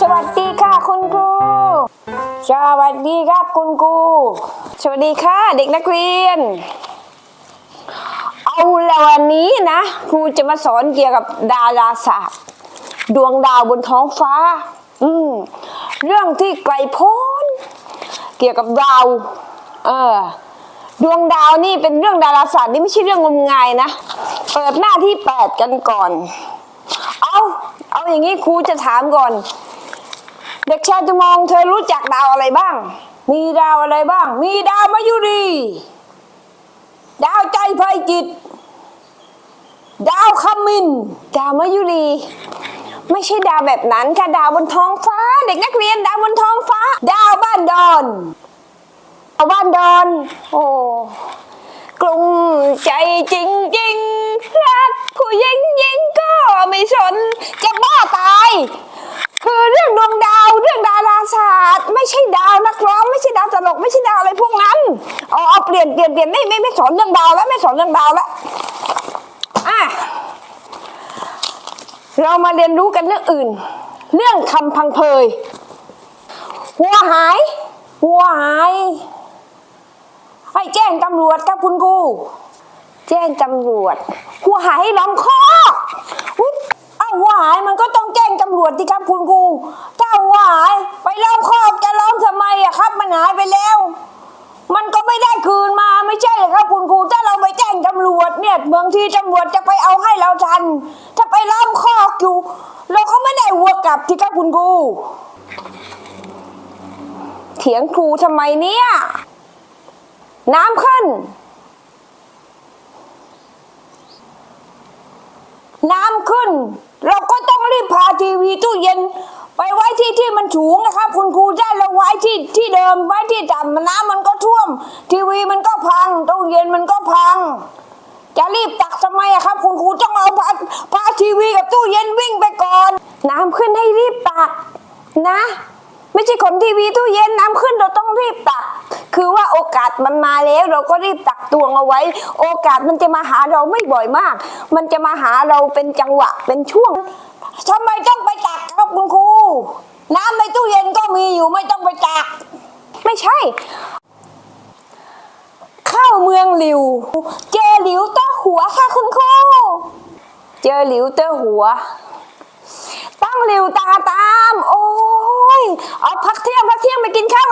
สวัสดีค่ะคุณครู สวัสดีครับคุณครู สวัสดีค่ะเด็กนักเรียน เอาละวันนี้นะครูจะมาสอนเกี่ยวกับดาราศาสตร์ดวงดาวบนท้องฟ้า อืมเรื่องที่ไกลโพ้น เกี่ยวกับดาว เออดวงดาวนี่เป็นเรื่องดาราศาสตร์นี่ไม่ใช่เรื่องงมงายนะ เปิดหน้าที่แปดกันก่อน เอาเอาอย่างนี้ครูจะถามก่อน เด็กชายจะมองเธอรู้จักดาวอะไรบ้าง มีดาวอะไรบ้าง มีดาวมายุรีดาวใจไฟจิต ดาวขมินดาวมายุรีไม่ใช่ดาวแบบนั้นค่ะดาวบนท้องฟ้า เด็กนักเรียนดาวบนท้องฟ้า ดาวบ้านดอนดาวบ้านดอน โอ้กลุ้มใจจริงๆรักผู้หญิงยิงก็ไม่สนจะบ้าตาย ดาวอะไรพวกนั้นอ๋อเปลี่ยนเปลี่ยนเปลี่ยนไม่ไม่ไม่สอนเรื่องดาวแล้วไม่สอนเรื่องดาวแล้วอะเรามาเรียนรู้กันเรื่องอื่น เรื่องคำพังเพยวัวหายวัวหายให้แจ้งตำรวจครับคุณครูแจ้งตำรวจ หัวหายล้อมคอกอ้าหัวหายมันก็ต้องแจ้งตำรวจดิครับคุณค ถ้าเราไปแจ้งตำรวจเนี่ยบางทีตำรวจจะไปเอาให้เราทัน ถ้าไปล้อมคอกอยู่ เราก็ไม่ได้วัวกลับที่ครับคุณครูเถียงครูทำไมเนี่ย น้ำขึ้น น้ำขึ้น เราก็ต้องรีบพาทีวีตู้เย็น ไปไว้ที่ที่มันสูงนะครับ คุณครูได้เราไว้ที่ที่เดิมไว้ที่ต่ำน้ำมันก ทีวีมันก็พังตู้เย็นมันก็พัง จะรีบตักทำไมอะครับ คุณครูต้องเอาพาพาทีวีกับตู้เย็นวิ่งไปก่อน น้ำขึ้นให้รีบตักนะ ไม่ใช่ขนทีวีตู้เย็นน้ำขึ้นเราต้องรีบตัก คือว่าโอกาสมันมาแล้วเราก็รีบตักตวงเอาไว้ โอกาสมันจะมาหาเราไม่บ่อยมาก มันจะมาหาเราเป็นจังหวะเป็นช่วงทำไมต้องไปตักครับคุณครูน้ำในตู้เย็นก็มีอยู่ไม่ต้องไปตัก ไม่ใช่เลิว เจอหลิวเต้าหัวค่ะคุณครู เจอหลิวเต้าหัวตั้งหลิวตาตาม โอ้ยเอาพักเที่ยงพักเที่ยงไปกินข้าว